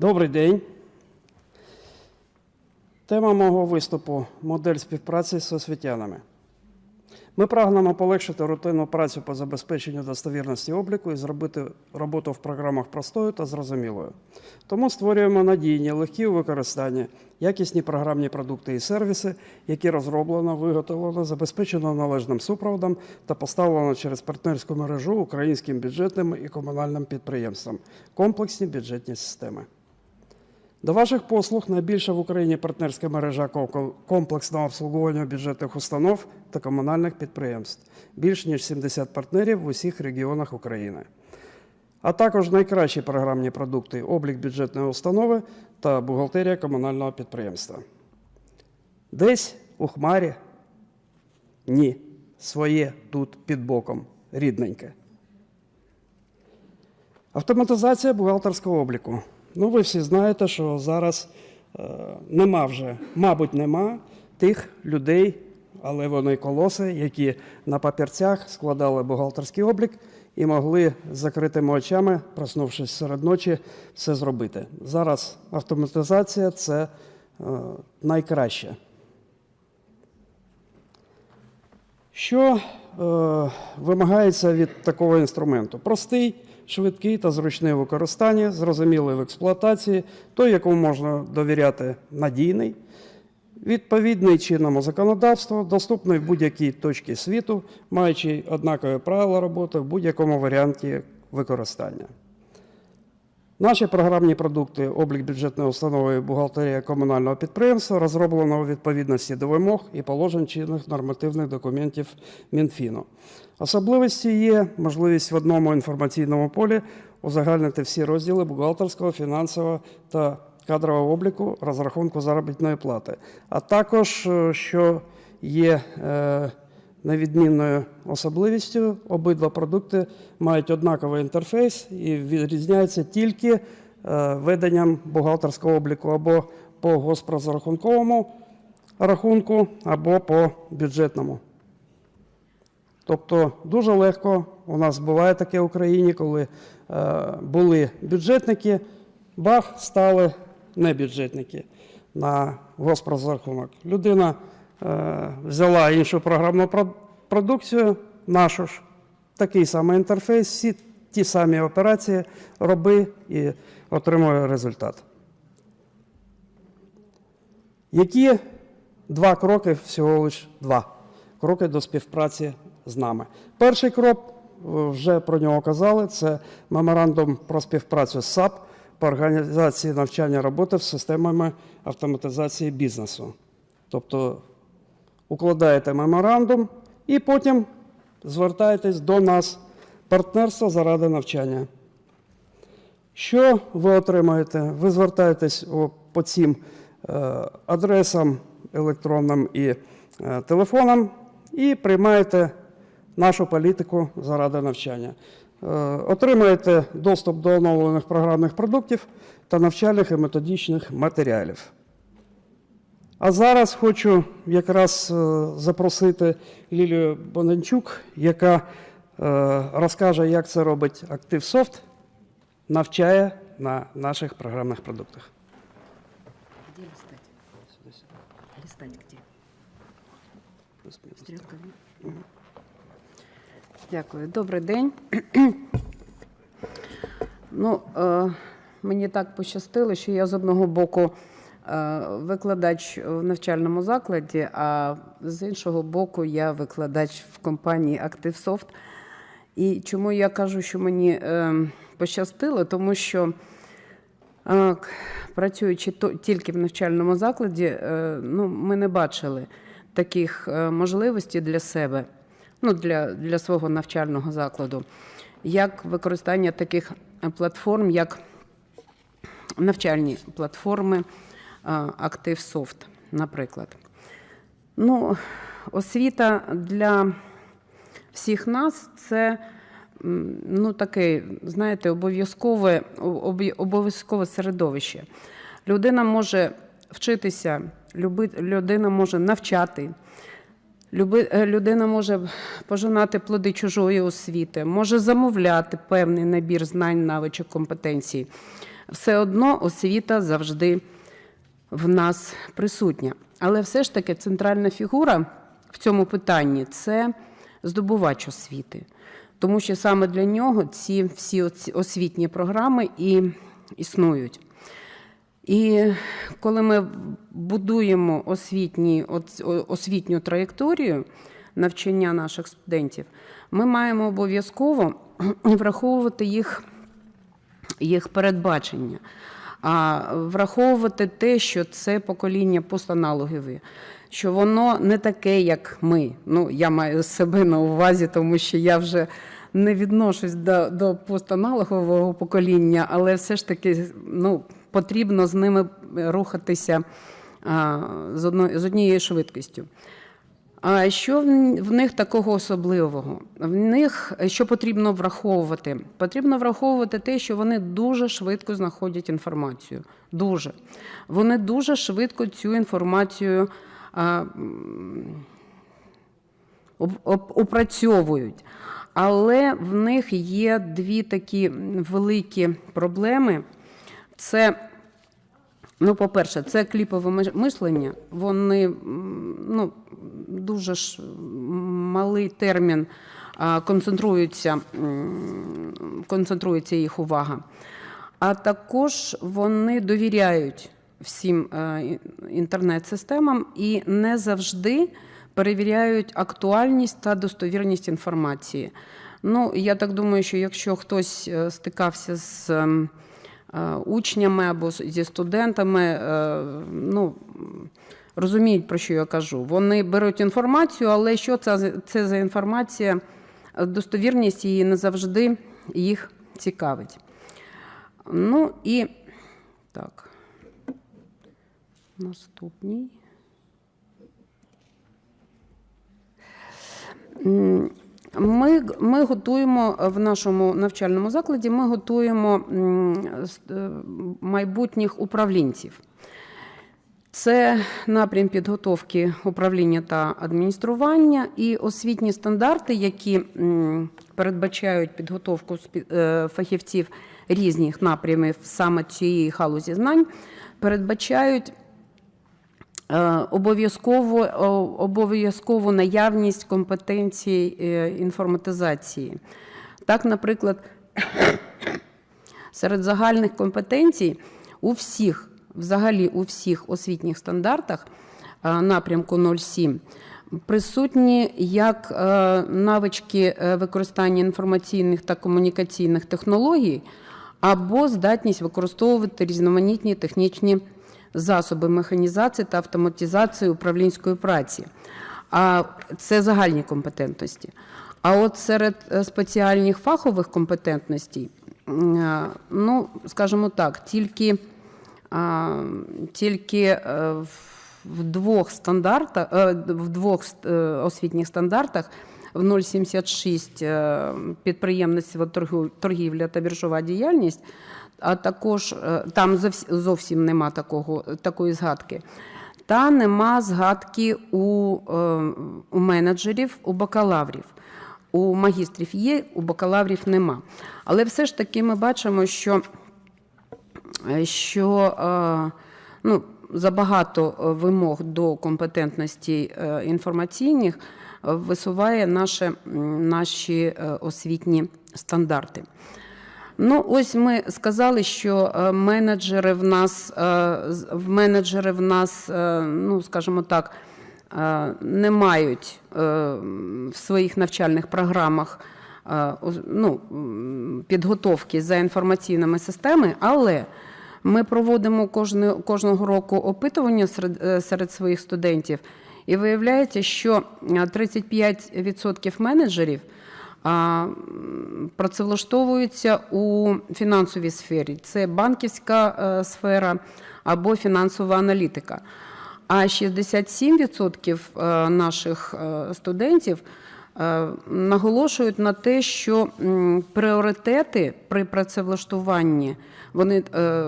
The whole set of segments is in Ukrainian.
Добрий день. Тема мого виступу модель співпраці з освітянами. Ми прагнемо полегшити рутинну працю по забезпеченню достовірності обліку і зробити роботу в програмах простою та зрозумілою. Тому створюємо надійні, легкі у використанні, якісні програмні продукти і сервіси, які розроблено, виготовлено, забезпечено належним супроводом та поставлено через партнерську мережу українським бюджетним і комунальним підприємствам, комплексні бюджетні системи. До ваших послуг найбільша в Україні партнерська мережа комплексного обслуговування бюджетних установ та комунальних підприємств. Більш ніж 70 партнерів в усіх регіонах України. А також найкращі програмні продукти облік бюджетної установи та бухгалтерія комунального підприємства. Десь у хмарі? Ні. Своє тут під боком, рідненьке. Автоматизація бухгалтерського обліку. Ну, ви всі знаєте, що зараз е, нема вже, мабуть, нема тих людей, але вони колоси, які на папірцях складали бухгалтерський облік і могли з закритими очами, проснувшись серед ночі, все зробити. Зараз автоматизація це е, найкраще. Що е, вимагається від такого інструменту? Простий, швидкий та зручний в використанні, зрозумілий в експлуатації, той, якому можна довіряти, надійний, відповідний чинному законодавству, доступний в будь-якій точці світу, маючи однакові правила роботи в будь-якому варіанті використання. Наші програмні продукти, облік бюджетної установи бухгалтерія комунального підприємства розроблено у відповідності до вимог і положень чинних нормативних документів Мінфіну. Особливості є можливість в одному інформаційному полі узагальнити всі розділи бухгалтерського, фінансового та кадрового обліку розрахунку заробітної плати, а також, е, що є е, невідмінною особливістю, обидва продукти мають однаковий інтерфейс і відрізняються тільки е, веденням бухгалтерського обліку або по госпрозрахунковому рахунку, або по бюджетному. Тобто дуже легко у нас буває таке в Україні, коли е, були бюджетники, бах, стали небюджетники на госпрозрахунок. Людина взяла іншу програмну продукцію, нашу ж, такий самий інтерфейс, всі ті самі операції роби і отримує результат. Які два кроки, всього лиш два кроки до співпраці з нами? Перший крок, е, вже про нього казали, це меморандум про співпрацю з САП по організації навчання роботи з системами автоматизації бізнесу. Тобто укладаєте меморандум і потім звертаєтесь до нас, партнерство заради навчання. Що ви отримаєте? Ви звертаєтесь по цим е, адресам електронним і е, телефонам і приймаєте нашу політику заради навчання. Е, отримаєте доступ до оновлених програмних продуктів та навчальних і методичних матеріалів. А зараз хочу якраз е, запросити Лілію Боненчук, яка е, розкаже, як це робить ActiveSoft, навчає на наших програмних продуктах. Где листать? Листать где? Стрелка. Мгм. Дякую. Добрий день. ну, е, мені так пощастило, що я з одного боку викладач в навчальному закладі, а з іншого боку, я викладач в компанії ActiveSoft. І чому я кажу, що мені е, пощастило, тому що Працюючи тільки в навчальному закладі, е, ну, ми не бачили таких е, можливостей для себе, ну, для, для свого навчального закладу, як використання таких е, платформ, як навчальні платформи е, ActiveSoft, наприклад. Ну, освіта для всіх нас це ну, таке, знаєте, обов'язкове, обов'язкове середовище. Людина може вчитися, людина може навчати, е, людина може пожинати плоди чужої освіти, може замовляти певний набір знань, навичок, компетенцій. все одно освіта завжди в нас присутня. Але все ж таки центральна фігура в цьому питанні це здобувач освіти, тому що саме для нього ці всі освітні програми і існують. І коли ми будуємо освітні, освітню траєкторію навчання наших студентів, ми маємо обов'язково враховувати їх, їх передбачення, а враховувати те, що це покоління постаналогові, що воно не таке, як ми. Ну, я маю себе на увазі, тому що я вже не відношусь до, до постаналогового покоління, але все ж таки ну, потрібно з ними рухатися а, з, одно, з однією швидкістю. А що в них такого особливого? В них що потрібно враховувати? Потрібно враховувати те, що вони дуже швидко знаходять інформацію. Дуже. Вони дуже швидко цю інформацію а, опрацьовують. Але в них є дві такі великі проблеми. Це Ну, по-перше, це кліпове мислення. Вони ну, дуже ж малий термін концентруються, концентрується їх увага. А також вони довіряють всім е, інтернет-системам і не завжди перевіряють актуальність та достовірність інформації. Ну, я так думаю, що якщо хтось е, стикався з учнями або зі студентами, е, ну, розуміють, про що я кажу. Вони беруть інформацію, але що це, це за інформація, Е, достовірність її не завжди їх цікавить. Ну і так. Наступний. Ми, ми готуємо в нашому навчальному закладі, ми готуємо е, майбутніх управлінців. Це напрям підготовки управління та адміністрування і освітні стандарти, які передбачають підготовку е, фахівців різних напрямів саме цієї галузі знань, передбачають Е, Обов'язково обов'язкову наявність компетенцій е, інформатизації. Так, наприклад, серед загальних компетенцій у всіх, взагалі у всіх освітніх стандартах е, напрямку 07 присутні як е, навички е, використання інформаційних та комунікаційних технологій, або здатність використовувати різноманітні технічні засоби механізації та автоматизації управлінської праці. А це загальні компетентності. А от серед е, спеціальних фахових компетентностей, е, ну, скажімо так, тільки, тільки е, в- двох стандартах, в двох освітніх стандартах в 076 е, підприємництво, торгівля та біржова діяльність, а також е, там зовсім нема такого, такої згадки. Та нема згадки у, е, у менеджерів, у бакалаврів. У магістрів є, у бакалаврів нема. Але все ж таки ми бачимо, що е, що ну, забагато вимог до компетентності інформаційних висуває наші е, освітні стандарти. Ну, ось ми сказали, що е, менеджери в нас, е, менеджери в нас, е, ну, скажімо так, не мають в своїх навчальних програмах ну, підготовки за інформаційними системами, але ми проводимо кожного року опитування серед, своїх студентів, і виявляється, що е, 35% менеджерів працевлаштовуються у фінансовій сфері. Це банківська е, сфера або фінансова аналітика. А 67% е, наших е, студентів наголошують на те, що пріоритети при працевлаштуванні вони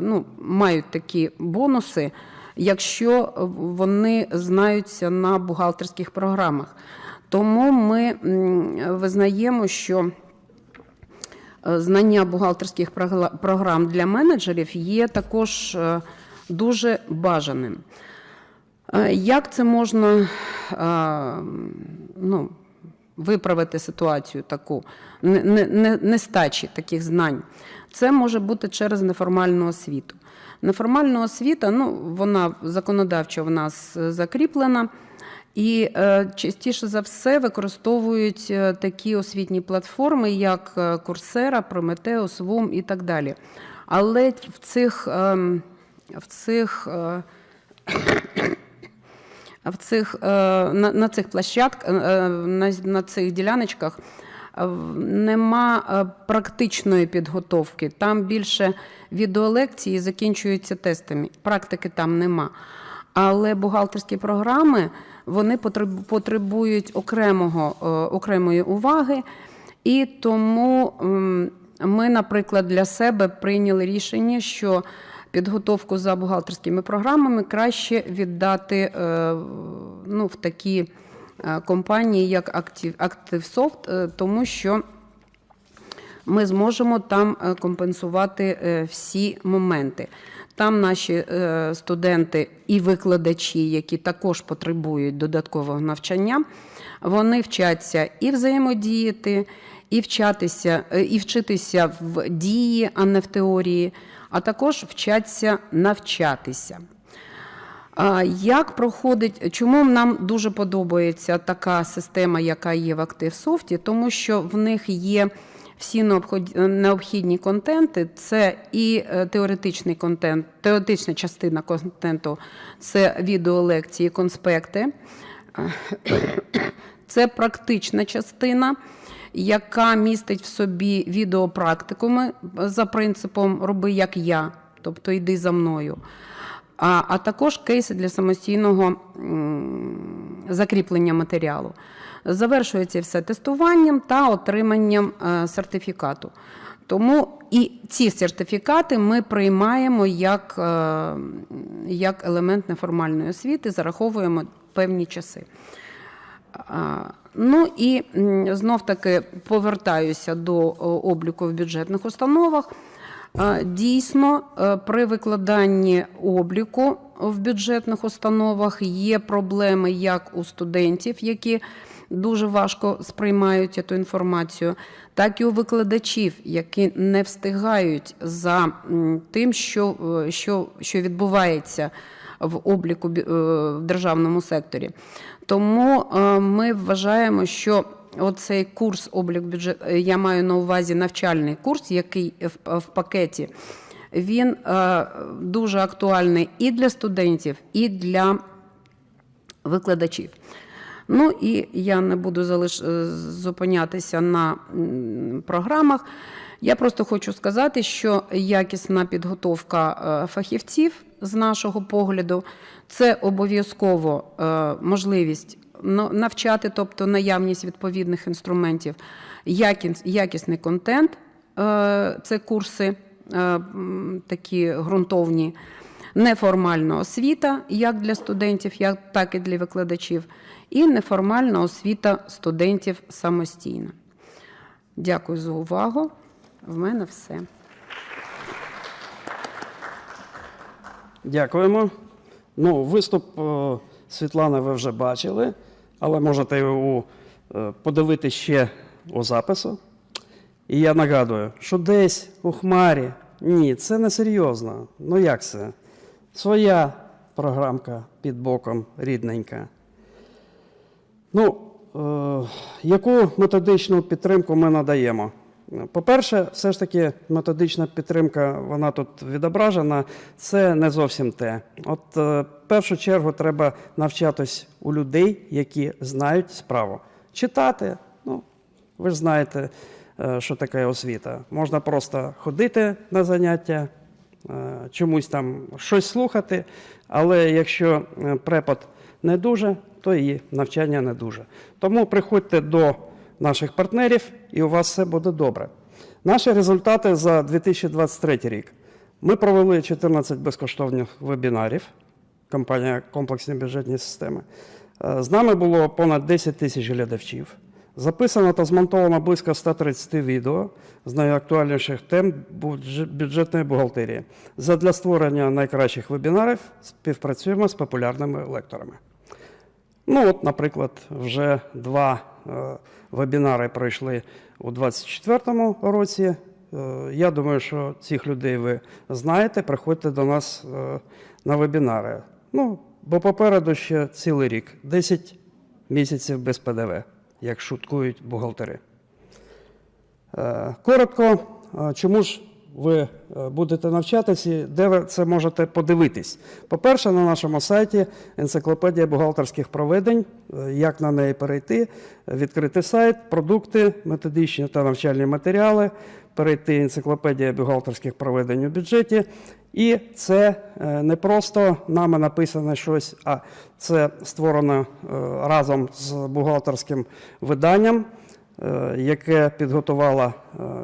ну, мають такі бонуси, якщо вони знаються на бухгалтерських програмах. Тому ми визнаємо, що е, знання бухгалтерських програм для менеджерів є також е, дуже бажаним. Е, Як це можна ну, виправити ситуацію таку не- не- не- нестачі таких знань? Це може бути через неформальну освіту. Неформальна освіта, ну, вона законодавчо в нас закріплена. І е, частіше за все використовують е, такі освітні платформи, як е, Coursera, Prometheus, VUM і так далі. Але в цих, ем, в цих в цих, на, на цих площадках, на, на цих діляночках нема практичної підготовки. Там більше відеолекції закінчуються тестами. Практики там нема. Але бухгалтерські програми вони потребують окремого, е, окремої уваги. І тому ми, наприклад, для себе прийняли рішення, що підготовку за бухгалтерськими програмами краще віддати е, ну, в такі е, компанії, як Active- ActiveSoft, тому що ми зможемо там компенсувати всі моменти. Там наші е, студенти і викладачі, які також потребують додаткового навчання, вони вчаться і взаємодіяти, і вчатися, е, і вчитися в дії, а не в теорії, а також вчаться навчатися. Як проходить, чому нам дуже подобається така система, яка є в ActiveSoft? Тому що в них є всі необхідні контенти, це і е, теоретичний контент, теоретична частина контенту, це відеолекції, конспекти. Це практична частина, яка містить в собі відеопрактикуми за принципом роби як я, тобто йди за мною. А, а також кейси для самостійного закріплення матеріалу. Завершується все тестуванням та отриманням е, сертифікату. Тому і ці сертифікати ми приймаємо як, е, як елемент неформальної освіти, зараховуємо певні часи. Ну і знов таки повертаюся до обліку в бюджетних установах. Дійсно, е, при викладанні обліку в бюджетних установах є проблеми як у студентів, які дуже важко сприймають цю інформацію, так і у викладачів, які не встигають за тим, що, е, що, що відбувається в обліку е, в державному секторі. Тому е, ми вважаємо, що оцей курс облік бюджет, я маю на увазі навчальний курс, який в, пакеті, він дуже актуальний і для студентів, і для викладачів. Ну і я не буду залиш... е, зупинятися на програмах. Я просто хочу сказати, що якісна підготовка е, фахівців з нашого погляду це обов'язково е, можливість навчати, тобто наявність відповідних інструментів, якісний контент, це курси такі ґрунтовні, неформальна освіта як для студентів, так і для викладачів, і неформальна освіта студентів самостійно. Дякую за увагу. В мене все. Дякуємо. Ну, виступ е, Світлани ви вже бачили, але можете його е, подивити ще у запису. І я нагадую, що десь у хмарі. Ні, це не серйозно. Ну як це? Своя програмка під боком рідненька. Ну, е, яку методичну підтримку ми надаємо? По-перше, все ж таки методична підтримка, вона тут відображена, це не зовсім те. От е, в першу чергу треба навчатись у людей, які знають справу. Читати, ну, ви ж знаєте, е, що таке освіта. Можна просто ходити на заняття, е, чомусь там щось слухати, але якщо е, препод не дуже, то і навчання не дуже. Тому приходьте до наших партнерів, і у вас все буде добре. Наші результати за 2023 рік. Ми провели 14 безкоштовних вебінарів. Компанія Комплексні бюджетні системи. Е, З нами було понад 10 тисяч глядачів. Записано та змонтовано близько 130 відео з найактуальніших тем бюджетної бухгалтерії. Задля створення найкращих вебінарів співпрацюємо з популярними лекторами. Ну, от, наприклад, вже два е, вебінари пройшли у 2024 році. Е, я думаю, що цих людей ви знаєте. Приходьте до нас е, на вебінари. Ну, бо попереду ще цілий рік 10 місяців без ПДВ, як шуткують бухгалтери. Е, Коротко, е, чому ж ви е, будете навчатися, де ви це можете подивитись? По-перше, на нашому сайті енциклопедія бухгалтерських проведень, е, як на неї перейти, відкрити сайт, продукти, методичні та навчальні матеріали, перейти енциклопедія бухгалтерських проведень у бюджеті. І це е, не просто нами написане щось, а це створено разом з бухгалтерським виданням яке підготувала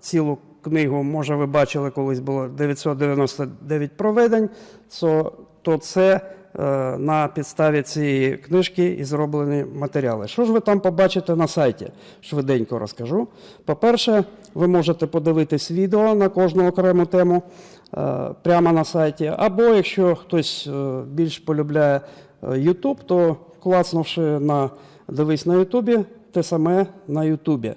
цілу книгу. Може, ви бачили, колись було 999 проведень. То, це е, на підставі цієї книжки і зроблені матеріали. Що ж ви там побачите на сайті? Швиденько розкажу. По-перше, ви можете подивитись відео на кожну окрему тему е, прямо на сайті. Або якщо хтось е, більш полюбляє YouTube, то клацнувши на дивись на Ютубі, те саме на Ютубі.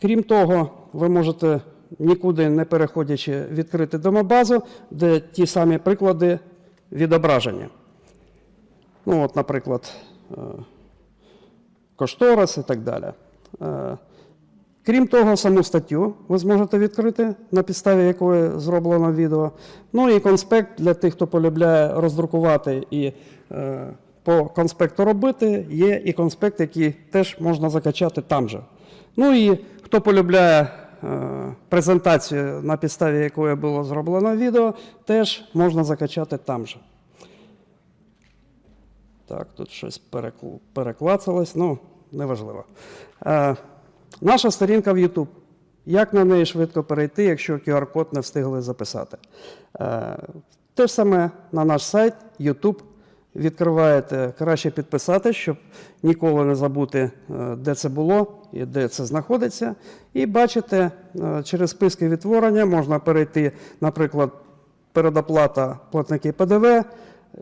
Крім того, ви можете нікуди не переходячи відкрити домобазу, де ті самі приклади відображення. Ну, от, наприклад, е, кошторис і так далі. Е, Крім того, саму статтю ви зможете відкрити, на підставі якої зроблено відео. Ну і конспект для тих, хто полюбляє роздрукувати і е, по конспекту робити, є і конспект, який теж можна закачати там же. Ну і хто полюбляє презентацію, на підставі якої було зроблено відео, теж можна закачати там же. Так, тут щось переклацалось, ну, неважливо. Е, наша сторінка в YouTube. Як на неї швидко перейти, якщо QR-код не встигли записати? Е, те ж саме на наш сайт YouTube. Відкриваєте, краще підписати, щоб ніколи не забути, е, де це було і де це знаходиться. І бачите, е, через списки відтворення можна перейти, наприклад, передоплата платники ПДВ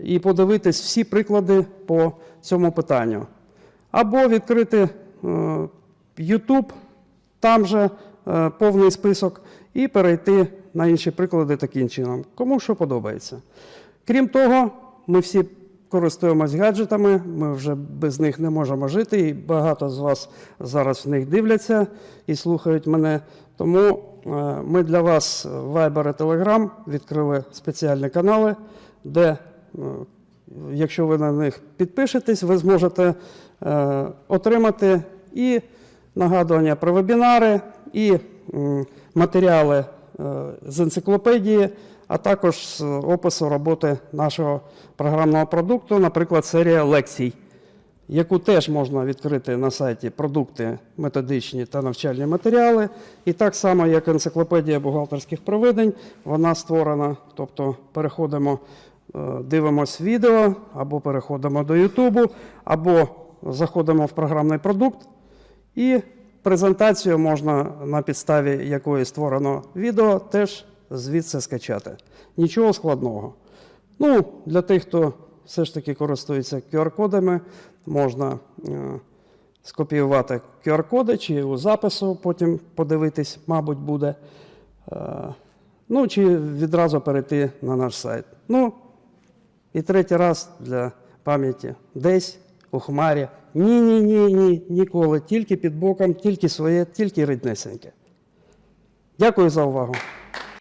і подивитись всі приклади по цьому питанню. Або відкрити е, YouTube, там же повний список, і перейти на інші приклади таким чином. Кому що подобається. Крім того, ми всі користуємось гаджетами, ми вже без них не можемо жити, і багато з вас зараз в них дивляться і слухають мене. Тому е, ми для вас в Viber і Telegram відкрили спеціальні канали, де, е, якщо ви на них підпишетесь, ви зможете е, отримати і нагадування про вебінари, і матеріали з енциклопедії, а також з опису роботи нашого програмного продукту, наприклад, серія лекцій, яку теж можна відкрити на сайті продукти методичні та навчальні матеріали. І так само, як енциклопедія бухгалтерських проведень, вона створена, тобто переходимо, е, дивимось відео, або переходимо до Ютубу, або заходимо в програмний продукт. І презентацію можна на підставі якої створено відео теж звідси скачати. Нічого складного. Ну, для тих, хто все ж таки користується QR-кодами, можна е, скопіювати QR-коди чи у запису, потім подивитись, мабуть, буде. Е, ну, чи відразу перейти на наш сайт. Ну, і третій раз для пам'яті десь у хмарі. Ні, ні, ні, ні, ніколи. Тільки під боком, тільки своє, тільки ріднесеньке. Дякую за увагу.